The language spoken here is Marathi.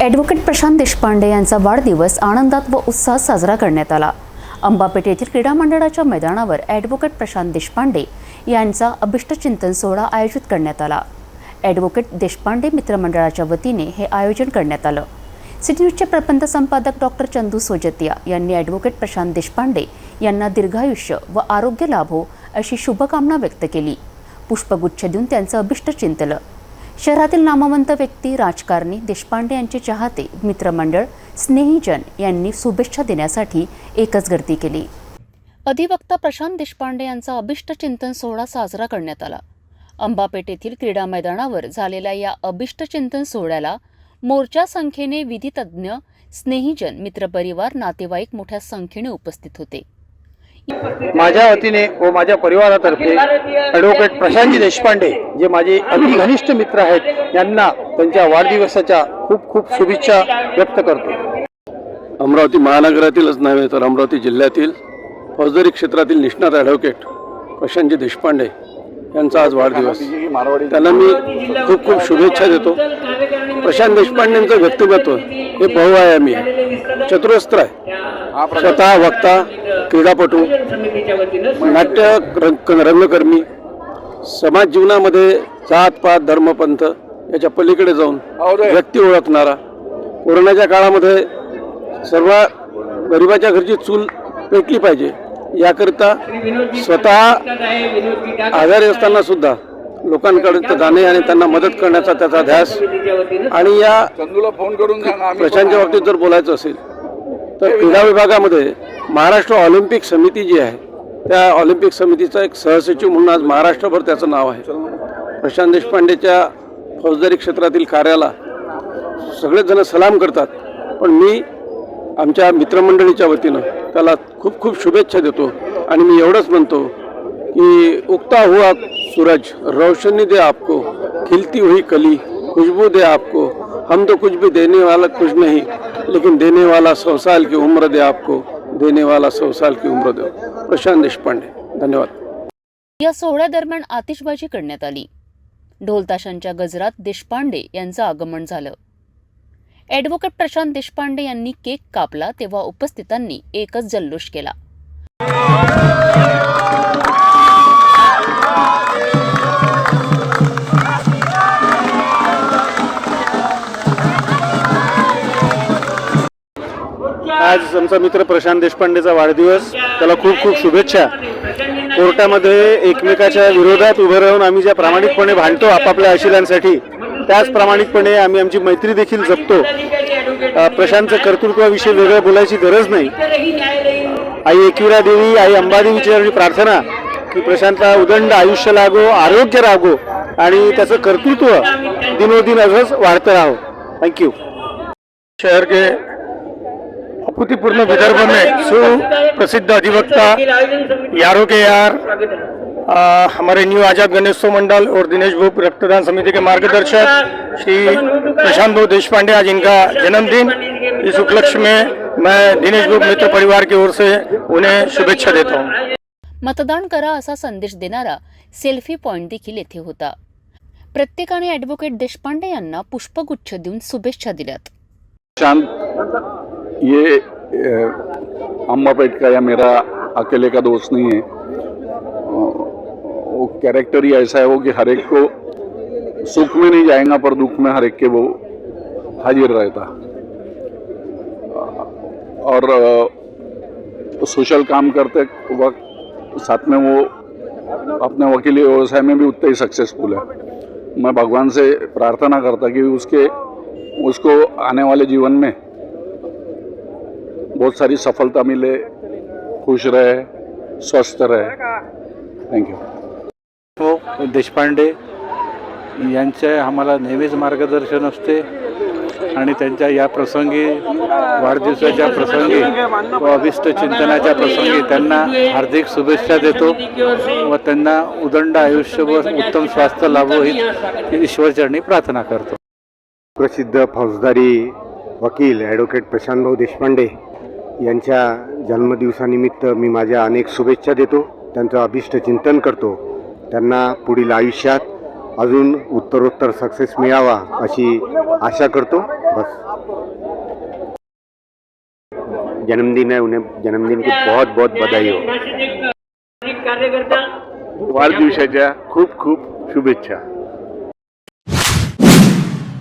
ॲडव्होकेट प्रशांत देशपांडे यांचा वाढदिवस आनंदात व उत्साहात साजरा करण्यात आला. अंबापेठ येथील क्रीडा मंडळाच्या मैदानावर ॲडव्होकेट प्रशांत देशपांडे यांचा अभिष्टचिंतन सोहळा आयोजित करण्यात आला. ॲडव्होकेट देशपांडे मित्रमंडळाच्या वतीने हे आयोजन करण्यात आलं. सिटी न्यूजचे प्रबंध संपादक डॉक्टर चंदू सोजतिया यांनी ॲडव्होकेट प्रशांत देशपांडे यांना दीर्घायुष्य व आरोग्य लाभो अशी शुभकामना व्यक्त केली. पुष्पगुच्छ देऊन त्यांचं अभिष्ट चिंतलं शहरातील नामवंत व्यक्ती राजकारणी देशपांडे यांचे चाहते मित्रमंडळ स्नेहीजन यांनी शुभेच्छा देण्यासाठी एकच गर्दी केली. अधिवक्ता प्रशांत देशपांडे यांचा अभिष्ट चिंतन सोहळा साजरा करण्यात आला. अंबापेठ येथील क्रीडा मैदानावर झालेल्या या अभिष्ट चिंतन सोहळ्याला मोर्चा संख्येने विधितज्ञ स्नेहीजन मित्रपरिवार नातेवाईक मोठ्या संख्येने उपस्थित होते. माझ्या वतीने व माझ्या परिवारातर्फे ॲडव्होकेट प्रशांतजी देशपांडे जे माझे अति घनिष्ठ मित्र आहेत यांना त्यांच्या वाढदिवसाच्या खूप खूप शुभेच्छा व्यक्त करतो. अमरावती महानगरातीलच नव्हे तर अमरावती जिल्ह्यातील फौजदारी क्षेत्रातील निष्णात ॲडव्होकेट प्रशांतजी देशपांडे यांचा आज वाढदिवस. त्यांना मी खूप खूप शुभेच्छा देतो. प्रशांत देशपांडेंचं व्यक्तिमत्व हे बहुआयामी आहे. चतुरस्त्र आहे. स्वतः वक्ता क्रीडापटू नाट्य रंग रंगकर्मी समाज जीवनामध्ये जात पात धर्मपंथ याच्या पलीकडे जाऊन व्यक्ती ओळखणारा कोरोनाच्या काळामध्ये सर्व गरिबाच्या घरची चूल पेटली पाहिजे याकरिता स्वतः आजारी असताना सुद्धा लोकांकडे जाणे आणि त्यांना मदत करण्याचा त्याचा ध्यास आणि या प्रशांतच्या बाबतीत जर बोलायचं असेल तर क्रीडा विभागामध्ये महाराष्ट्र ऑलिम्पिक समिती जी आहे त्या ऑलिम्पिक समितीचा एक सहसचिव म्हणून आज महाराष्ट्रभर त्याचं नाव आहे. प्रशांत देशपांडेच्या फौजदारी क्षेत्रातील कार्याला सगळेच जण सलाम करतात. पण मी आमच्या मित्रमंडळीच्या वतीनं त्याला खूप खूप शुभेच्छा देतो आणि मी एवढंच म्हणतो की उगता हुआ सूरज रोशनी दे आपको खिलती हुई कली खुशबू दे आपको हम तो कुछ भी देने वाला कुछ नहीं लेकिन देने वाला सौ साल की उम्र दे आपको देने वाला सौ साल की उम्र दे। प्रशांत देशपांडे धन्यवाद। या सोहळ्यादरम्यान आतिषबाजी करण्यात आली. ढोलताशांच्या गजरात देशपांडे यांचं आगमन झालं. ॲडव्होकेट प्रशांत देशपांडे यांनी केक कापला तेव्हा उपस्थितांनी एकच जल्लोष केला. आज आमचा मित्र प्रशांत देशपांडेचा वाढदिवस. त्याला खूप खूप शुभेच्छा. कोर्टामध्ये एकमेकाच्या विरोधात उभं राहून आम्ही ज्या प्रामाणिकपणे भांडतो आपापल्या आशिलांसाठी त्याच प्रामाणिकपणे आम्ही आमची मैत्री देखील जपतो. प्रशांतचं कर्तृत्वाविषयी वेगळं बोलायची गरज नाही. आई एकविरा देवी आई अंबादेवीची एवढी प्रार्थना की प्रशांतला उदंड आयुष्य लागो आरोग्य लागो आणि त्याचं कर्तृत्व दिनोदिन असंच वाढतं राहो. थँक्यू शहर के अभूतपूर्ण विदर्भ में सुप्रसिद्ध अधिवक्ता यारों के यार आ, हमारे न्यू आजाद गणेशोत्सव मंडल और दिनेश भूप रक्तदान समिति के मार्गदर्शक श्री प्रशांत भाऊ देशपांडे आज इनका जन्मदिन। इस उपलक्ष्य में मैं दिनेश भूप मित्र परिवार की ओर से उन्हें शुभेच्छा देता हूँ। मतदान करा असा संदेश देणारा सेल्फी पॉइंट देखील येथे होता. प्रत्येकाने ॲडव्होकेट देशपांडे यांना पुष्पगुच्छ देऊन शुभेच्छा दिल्यात. ये अ, अम्बापेट का या मेरा अकेले का दोस्त नहीं है। वो कैरेक्टर ही ऐसा है वो कि हर एक को सुख में नहीं जाएगा पर दुख में हर एक के वो हाजिर रहता। और सोशल काम करते वक्त साथ में वो अपने वकीली व्यवसाय में भी उतना ही सक्सेसफुल है। मैं भगवान से प्रार्थना करता कि उसके उसको आने वाले जीवन में बहुत सारी सफलता मिले खुश रहे स्वस्थ रहे। थैंक यू हो देशपांडे यांचे आम्हाला नेहमीच मार्गदर्शन असते आणि त्यांच्या या प्रसंगी वाढदिवसाच्या प्रसंगी व अभिष्ट चिंतनाच्या प्रसंगी त्यांना हार्दिक शुभेच्छा देतो व त्यांना उदंड आयुष्य व उत्तम स्वास्थ्य लाभो ही ईश्वरचरणी प्रार्थना करतो. प्रसिद्ध फौजदारी वकील ॲडव्होकेट प्रशांतभाऊ देशपांडे यांच्या जन्मदिवसानिमित्त मी माझ्या अनेक शुभेच्छा देतो. त्यांचं अभिष्ट चिंतन करतो. त्यांना पुढील आयुष्यात अजून उत्तरोत्तर सक्सेस मिळावा अशी आशा करतो. बस. जन्मदिन है उन्हें जन्मदिन की बहुत बहुत बधाई हो. वाढदिवसाच्या खूप खूप शुभेच्छा.